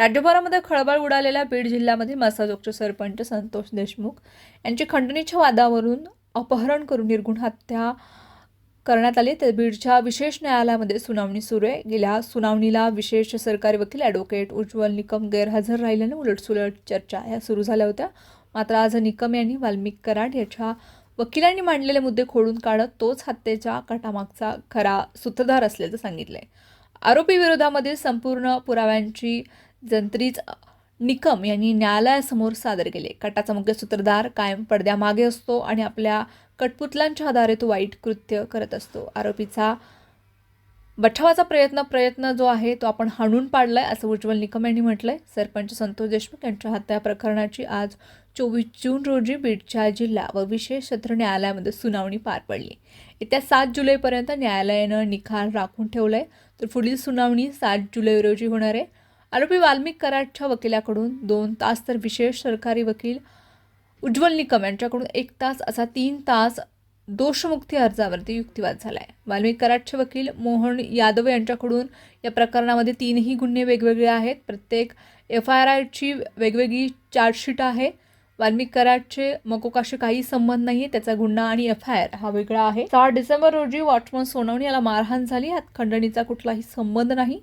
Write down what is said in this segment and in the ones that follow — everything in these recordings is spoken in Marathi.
राज्यभरामध्ये खळबळ उडालेल्या बीड जिल्ह्यामध्ये मसाजोगचे सरपंच संतोष देशमुख यांची खंडणीच्या वादावरून अपहरण करून निर्गुण हत्या करण्यात आली. तर बीडच्या विशेष न्यायालयामध्ये सुनावणी सुरू आहे. गेल्या सुनावणीला विशेष सरकारी वकील ॲडव्होकेट उज्ज्वल निकम गैरहजर राहिल्याने उलटसुलट चर्चा या सुरू झाल्या होत्या. मात्र आज निकम यांनी वाल्मिक कराड याच्या वकिलांनी मांडलेले मुद्दे खोडून काढत तोच हत्येच्या कटामागचा खरा सूत्रधार असल्याचं सांगितलंय. आरोपी विरोधामधील संपूर्ण पुराव्यांची जंत्रीच निकम यांनी न्यायालयासमोर सादर केले. कटाचा मुख्य सूत्रधार कायम पडद्यामागे असतो आणि आपल्या कटपुतलांच्या आधारे तो वाईट कृत्य करत असतो. आरोपीचा बचावाचा प्रयत्न प्रयत्न जो आहे तो आपण हाणून पाडलाय असं उज्ज्वल निकम यांनी म्हटलंय. सरपंच संतोष देशमुख यांच्या हत्या प्रकरणाची आज चोवीस जून रोजी बीडच्या जिल्हा व विशेष सत्र न्यायालयामध्ये सुनावणी पार पडली. येत्या सात जुलैपर्यंत न्यायालयानं निकाल राखून ठेवलाय. तर पुढील सुनावणी सात जुलै रोजी होणार आहे. आरोपी वाल्मिक कराडच्या वकिलाकडून दोन तास तर विशेष सरकारी वकील उज्ज्वल निकम यांच्याकडून एक तास असा तीन तास दोषमुक्ती अर्जावरती युक्तिवाद झाला आहे वाल्मिक कराडचे वकील मोहन यादव यांच्याकडून या प्रकरणामध्ये तीनही गुन्हे वेगवेगळे आहेत. प्रत्येक एफ आय आर आयची वेगवेगळी चार्जशीट आहे. वाल्मिक कराडचे मकोकाशी काही संबंध नाही त्याचा गुन्हा आणि एफ आय आर हा वेगळा आहे. सहा डिसेंबर रोजी वॉचमन सोनवणी याला मारहाण झाली. यात खंडणीचा कुठलाही संबंध नाही.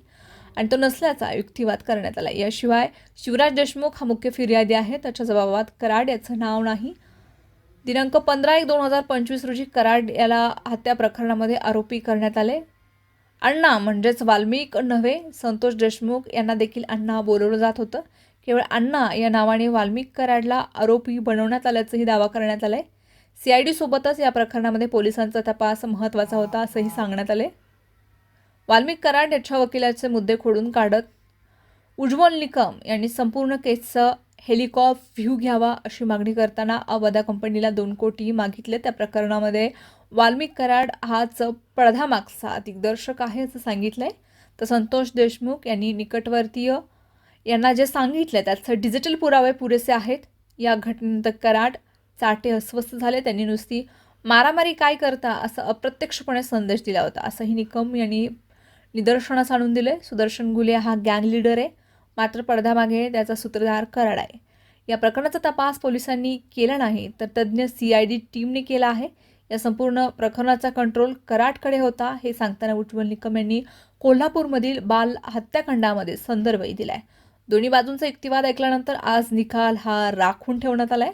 आणि तो नसल्याचा युक्तिवाद करण्यात आला. याशिवाय शिवराज देशमुख हा मुख्य फिर्यादी आहे. त्याच्या जबाबात कराड याचं नाव नाही. दिनांक पंधरा एक दोन हजार पंचवीस रोजी कराड याला हत्या प्रकरणामध्ये आरोपी करण्यात आले. अण्णा म्हणजेच वाल्मिक नव्हे संतोष देशमुख यांना देखील अण्णा बोलवलं जात होतं. केवळ अण्णा या नावाने वाल्मिक कराडला आरोपी बनवण्यात आल्याचंही दावा करण्यात आलाय. सी आय डीसोबतच या प्रकरणामध्ये पोलिसांचा तपास महत्त्वाचा होता असंही सांगण्यात आले वाल्मिक कराड याच्या वकिलाचे मुद्दे खोडून काढत उज्ज्वल निकम यांनी संपूर्ण केसचं हेलिकॉप व्ह्यू घ्यावा अशी मागणी करताना अवधा कंपनीला दोन कोटी मागितले. त्या प्रकरणामध्ये वाल्मिक कराड हाच पडद्यामागचा दिग्दर्शक आहे असं सांगितलंय. तर संतोष देशमुख यांनी निकटवर्तीय यांना जे सांगितलं त्याचं डिजिटल पुरावे पुरेसे आहेत. या घटनेनंतर कराड चाटे अस्वस्थ झाले. त्यांनी नुसती मारामारी काय करता असं अप्रत्यक्षपणे संदेश दिला होता. असंही निकम यांनी निदर्शनास आणून दिले सुदर्शन गुले हा गँग लीडर आहे. मात्र पडद्यामागे त्याचा सूत्रधार कराड आहे. या प्रकरणाचा तपास पोलिसांनी केला नाही तर तज्ज्ञ सी आय डी टीमने केला आहे. या संपूर्ण प्रकरणाचा कंट्रोल कराडकडे होता हे सांगताना उज्ज्वल निकम यांनी कोल्हापूरमधील बाल हत्याकांडामध्ये संदर्भही दिलाय. दोन्ही बाजूंचा युक्तिवाद ऐकल्यानंतर आज निकाल हा राखून ठेवण्यात आलाय.